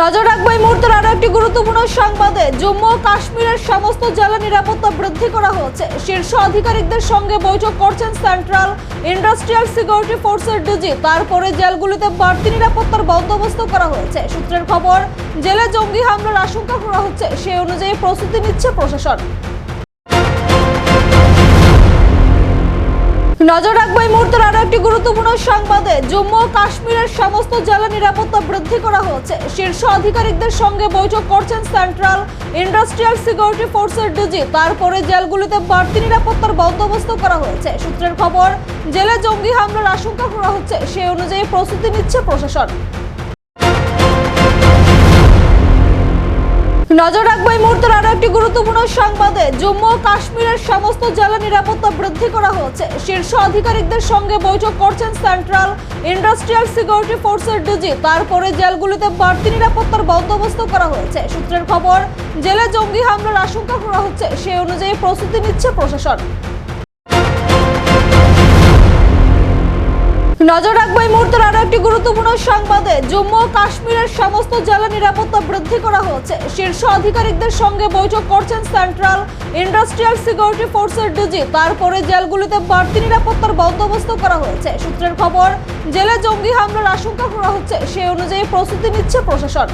নজর রাখব এই মুহূর্তের আরও একটি গুরুত্বপূর্ণ সংবাদে। জম্মু ও কাশ্মীরের সমস্ত জেলা নিরাপত্তা বৃদ্ধি করা হয়েছে শীর্ষ আধিকারিকদের সঙ্গে বৈঠক করছেন সেন্ট্রাল ইন্ডাস্ট্রিয়াল সিকিউরিটি ফোর্সের ডিজি। তারপরে জেলগুলিতে বাড়তি নিরাপত্তার বন্দোবস্ত করা হয়েছে। সূত্রের খবর, জেলে জঙ্গি হামলার আশঙ্কা করা হচ্ছে। সেই অনুযায়ী প্রস্তুতি নিচ্ছে প্রশাসন। নজর রাখব এই মুহূর্তের আরও একটি গুরুত্বপূর্ণ সংবাদে। জম্মু ও কাশ্মীরের সমস্ত জেলা নিরাপত্তা বৃদ্ধি করা হয়েছে শীর্ষ আধিকারিকদের সঙ্গে বৈঠক করছেন সেন্ট্রাল ইন্ডাস্ট্রিয়াল সিকিউরিটি ফোর্সের ডিজি। তারপরে জেলগুলিতে বাড়তি নিরাপত্তার বন্দোবস্ত করা হয়েছে। সূত্রের খবর, জেলে জঙ্গি হামলার আশঙ্কা করা হচ্ছে। সেই অনুযায়ী প্রস্তুতি নিচ্ছে প্রশাসন। নজর রাখব এই মুহূর্তের আরও একটি গুরুত্বপূর্ণ সংবাদে। জম্মু ও কাশ্মীরের সমস্ত জেলা নিরাপত্তা বৃদ্ধি করা হচ্ছে। শীর্ষ আধিকারিকদের সঙ্গে বৈঠক করছেন সেন্ট্রাল ইন্ডাস্ট্রিয়াল সিকিউরিটি ফোর্সের ডিজি। তারপরে জেলগুলিতে বাড়তি নিরাপত্তার বন্দোবস্ত করা হয়েছে। সূত্রের খবর, জেলে জঙ্গি হামলার আশঙ্কা করা হচ্ছে। সেই অনুযায়ী প্রস্তুতি নিচ্ছে প্রশাসন। নজর রাখব এই মুহূর্তের আরও একটি গুরুত্বপূর্ণ সংবাদে। জম্মু ও কাশ্মীরের সমস্ত জেলা নিরাপত্তা বৃদ্ধি করা হয়েছে শীর্ষ আধিকারিকদের সঙ্গে বৈঠক করছেন সেন্ট্রাল ইন্ডাস্ট্রিয়াল সিকিউরিটি ফোর্সের ডিজি। তারপরে জেলগুলিতে বাড়তি নিরাপত্তার বন্দোবস্ত করা হয়েছে। সূত্রের খবর, জেলে জঙ্গি হামলার আশঙ্কা করা হচ্ছে। সেই অনুযায়ী প্রস্তুতি নিচ্ছে প্রশাসন।